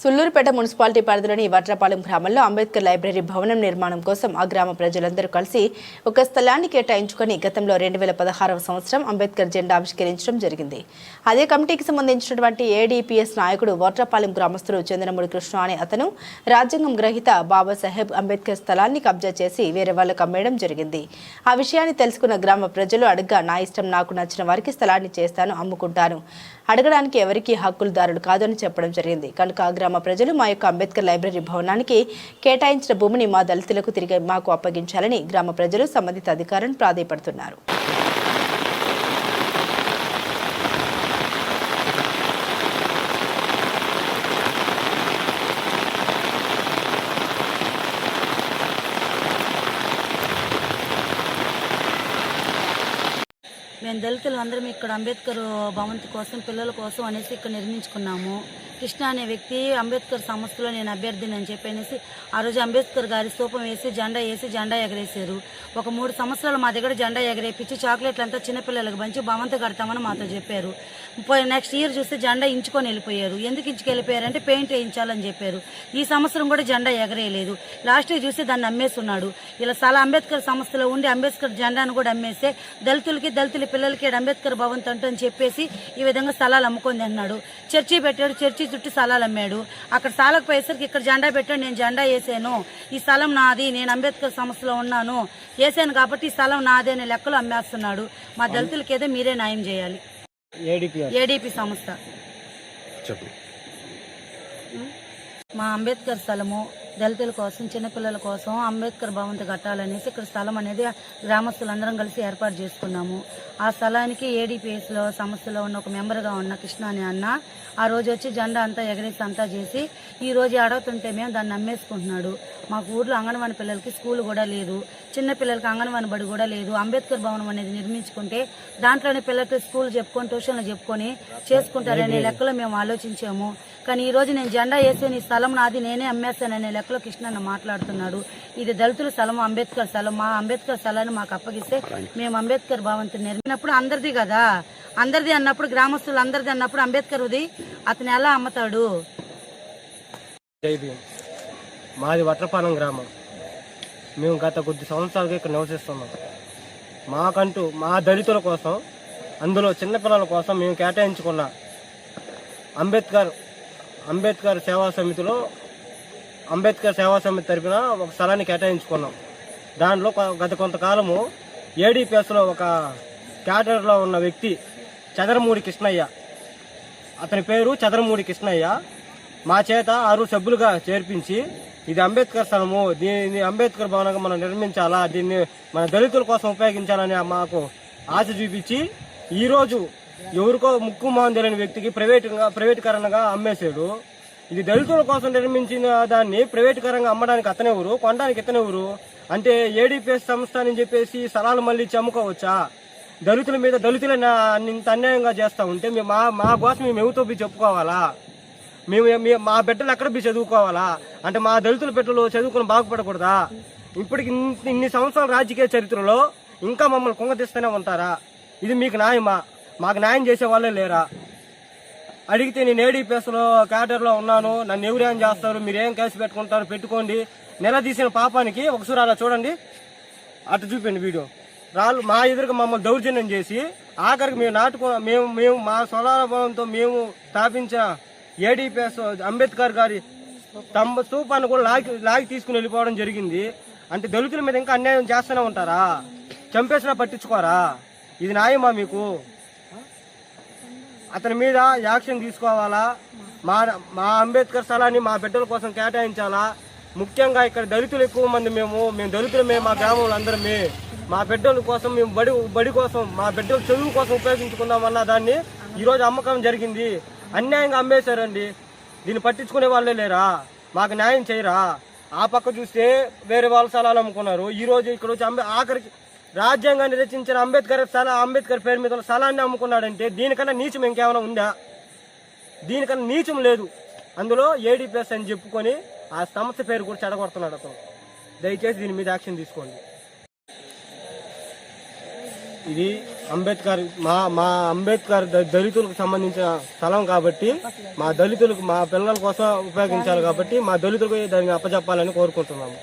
Sullurpeta municipality పరిధిలోని వట్రపాలెం గ్రామంలో Ambedkar library భవనం నిర్మాణం కోసం ఆ గ్రామ ప్రజలందరూ కలిసి ఒక స్థలాన్ని కేటాయించుకొని గతంలో రెండు వేల పదహారవ సంవత్సరం అంబేద్కర్ జెండా ఆవిష్కరించడం జరిగింది. అదే కమిటీకి సంబంధించినటువంటి ఏడీపీఎస్ నాయకుడు వట్రపాలెం గ్రామస్తుడు చంద్రమూడి కృష్ణ అనే అతను రాజ్యాంగం గ్రహీత బాబాసాహెబ్ అంబేద్కర్ స్థలాన్ని కబ్జా చేసి వేరే వాళ్ళకు అమ్మేయడం జరిగింది. ఆ విషయాన్ని తెలుసుకున్న గ్రామ ప్రజలు అడుగ్గా నా ఇష్టం నాకు నచ్చిన వారికి స్థలాన్ని చేస్తాను అమ్ముకుంటాను. అడగడానికి ఎవరికీ హక్కులదారులు కాదని చెప్పడం జరిగింది. కనుక గ్రామ ప్రజలు మా యొక్క అంబేద్కర్ లైబ్రరీ భవనానికి కేటాయించిన భూమిని మా దళితులకు తిరిగి మాకు అప్పగించాలని గ్రామ ప్రజలు సంబంధిత అధికారులను ప్రాధాయపడుతున్నారు. మేము దళితులు అందరం ఇక్కడ అంబేద్కర్ భవంతి కోసం పిల్లల కోసం అనేసి ఇక్కడ నిర్మించుకున్నాము. కృష్ణ అనే వ్యక్తి అంబేద్కర్ సంస్థలో నేను అభ్యర్థిని అని చెప్పి అనేసి ఆ రోజు అంబేద్కర్ గారి స్తూపం వేసి జెండా వేసి జెండా ఎగరేశారు. ఒక మూడు సంవత్సరాలు మా దగ్గర జెండా ఎగరేపించి చాక్లెట్లు అంతా చిన్నపిల్లలకు పంచి భవంతి కడతామని మాతో చెప్పారు. నెక్స్ట్ ఇయర్ చూస్తే జెండా ఇంచుకొని వెళ్ళిపోయారు. ఎందుకు ఇంచుకెళ్ళిపోయారంటే పెయింట్ వేయించాలని చెప్పారు. ఈ సంవత్సరం కూడా జెండా ఎగరేయలేదు. లాస్ట్ ఇయర్ చూసి దాన్ని అమ్మేస్తున్నాడు. ఇలా చాలా అంబేద్కర్ సంస్థలో ఉండి అంబేద్కర్ జెండాను కూడా అమ్మేస్తే దళితులకి దళితుల పిల్లలకి అంబేద్కర్ భవన్ తంటూ అని చెప్పేసి ఈ విధంగా స్థలాలు అమ్ముకొని అన్నాడు చర్చి పెట్టాడు చర్చి చుట్టూ స్థలాలు అమ్మాడు. అక్కడ స్థలాలకు పోయేసరికి ఇక్కడ జెండా పెట్టాడు నేను జెండా వేసాను. ఈ స్థలం నాది నేను అంబేద్కర్ సంస్థలో ఉన్నాను. వేసాను కాబట్టి ఈ స్థలం నాది అనే లెక్కలు అమ్మేస్తున్నాడు. మా దళితులకి ఏదో మీరే న్యాయం చేయాలి. ఏడిపి సంస్థ. మా అంబేద్కర్ స్థలము దళితుల కోసం చిన్నపిల్లల కోసం అంబేద్కర్ భవంతి కట్టాలనేసి ఇక్కడ స్థలం అనేది గ్రామస్తులందరం కలిసి ఏర్పాటు చేసుకున్నాము. ఆ స్థలానికి ఏడీపీఎస్లో సంస్థలో ఉన్న ఒక మెంబర్గా ఉన్న కృష్ణ అనే అన్న ఆ రోజు వచ్చి జెండా అంతా ఎగరేసి అంతా చేసి ఈ రోజు అడుగుతుంటే మేము దాన్ని అమ్మేసుకుంటున్నాడు మాకు ఊర్లో అంగన్వాడి పిల్లలకి స్కూల్ కూడా లేదు చిన్న పిల్లలకి అంగన్వాడి బడి కూడా లేదు అంబేద్కర్ భవనం అనేది నిర్మించుకుంటే దాంట్లోనే పిల్లలకి స్కూల్ చెప్పుకొని ట్యూషన్లు చెప్పుకొని చేసుకుంటారనే లెక్కలో మేము ఆలోచించాము. కానీ ఈ రోజు నేను జెండా వేసే నీ స్థలం నాది నేనే అమ్మేస్తాననే లెక్కలో కృష్ణన్న మాట్లాడుతున్నాడు. ఇది దళితుల స్థలం అంబేద్కర్ స్థలం. మా అంబేద్కర్ స్థలాన్ని మాకు అప్పగిస్తే మేము అంబేద్కర్ భవంతి నిర్మినప్పుడు అందరిది కదా. అందరిది అన్నప్పుడు గ్రామస్తులు అందరిది అన్నప్పుడు అంబేద్కర్ ఉది. అతను ఎలా అమ్ముతాడు? మాది వట్రపాలెం గ్రామం. మేము గత కొద్ది సంవత్సరాలుగా ఇక్కడ నివసిస్తున్నాం. మాకంటూ మా దళితుల కోసం అందులో చిన్నపిల్లల కోసం మేము కేటాయించుకున్న అంబేద్కర్ అంబేద్కర్ సేవా సమితిలో అంబేద్కర్ సేవా సమితి తరపున ఒక స్థలాన్ని కేటాయించుకున్నాం. దానిలో గత కొంతకాలము ఏడీపీఎస్లో ఒక క్యాడర్లో ఉన్న వ్యక్తి చదరమూడి కృష్ణయ్య. అతని పేరు చదరమూడి కృష్ణయ్య. మా చేత ఆరు సభ్యులుగా చేర్పించి ఇది అంబేద్కర్ స్థలము దీన్ని అంబేద్కర్ భవనంగా మనం నిర్మించాలా దీన్ని మన దళితుల కోసం ఉపయోగించాలని మాకు ఆశ చూపించి ఈరోజు ఎవరికో ముక్కు మాందలేని వ్యక్తికి ప్రైవేటుగా ప్రైవేటీకరణగా అమ్మేశాడు. ఇది దళితుల కోసం నిర్మించిన దాన్ని ప్రైవేటుకరంగా అమ్మడానికి అతనెవరు కొనడానికి ఇతనెవరు అంటే ఏడీపీఎస్ సంస్థ అని చెప్పేసి స్థలాలు మళ్ళీ చమ్ముకోవచ్చా దళితుల మీద దళితులను ఇంత అన్యాయంగా చేస్తా ఉంటే మేము మా మా కోసం మేము ఎవరితో చెప్పుకోవాలా? మేము మా బిడ్డలు ఎక్కడ పోయి చదువుకోవాలా? అంటే మా దళితుల బిడ్డలు చదువుకుని బాగుపడకూడదా? ఇప్పటికి ఇన్ని- ఇన్ని సంవత్సరాల రాజకీయ చరిత్రలో ఇంకా మమ్మల్ని కుంగతీస్తూనే ఉంటారా? ఇది మీకు న్యాయమా? మాకు న్యాయం చేసే వాళ్ళే లేరా? అడిగితే నేను ఏడీపీఎస్లో క్యాడర్లో ఉన్నాను నన్ను ఎవరేం చేస్తారు మీరు ఏం కేసు పెట్టుకుంటారు పెట్టుకోండి. నిలదీసిన పాపానికి ఒకసారి అలా చూడండి. అటు చూపండి వీడియో. రాళ్ళు మా ఎదురుగా మమ్మల్ని దౌర్జన్యం చేసి ఆఖరికి మేము నాటుకో మేము మేము మా స్వలాభంతో మేము స్థాపించిన ఏడీపీఎస్ అంబేద్కర్ గారి తమ స్థూపాన్ని కూడా లాగి లాగి తీసుకుని వెళ్ళిపోవడం జరిగింది. అంటే దళితుల మీద ఇంకా అన్యాయం చేస్తూనే ఉంటారా? చంపేసినా పట్టించుకోరా? ఇది న్యాయమా మీకు? అతని మీద యాక్షన్ తీసుకోవాలా? మా మా అంబేద్కర్ స్థలాన్ని మా బిడ్డల కోసం కేటాయించాలా? ముఖ్యంగా ఇక్కడ దళితులు ఎక్కువ మంది మేము మేము దళితులమే మా గ్రామంలో అందరమే మా బిడ్డల కోసం మేము బడి బడి కోసం మా బిడ్డల చదువు కోసం ఉపయోగించుకుందామన్న దాన్ని ఈరోజు అమ్మకం జరిగింది. అన్యాయంగా అమ్మేశారండి. దీన్ని పట్టించుకునే వాళ్ళే లేరా? మాకు న్యాయం చేయరా? ఆ పక్క చూస్తే వేరే వాళ్ళ స్థలాలు అమ్ముకున్నారు. ఈరోజు ఇక్కడ వచ్చి అంబే ఆఖరికి రాజ్యాంగాన్ని రచించిన అంబేద్కర్ స్థల అంబేద్కర్ పేరు మీద స్థలాన్ని అమ్ముకున్నాడంటే దీనికన్నా నీచం ఇంకేమైనా ఉందా? దీనికన్నా నీచం లేదు. అందులో ఏడీపీఎస్ అని చెప్పుకొని ఆ సంస్థ పేరు కూడా చెడగొడుతున్నాడు అతను. దయచేసి దీని మీద యాక్షన్ తీసుకోండి. ఇది అంబేద్కర్ మా మా అంబేద్కర్ దళితులకు సంబంధించిన స్థలం కాబట్టి మా దళితులకు మా పిల్లల కోసం ఉపయోగించాలి కాబట్టి మా దళితులకు దాన్ని అప్పచెప్పాలని కోరుకుంటున్నాము.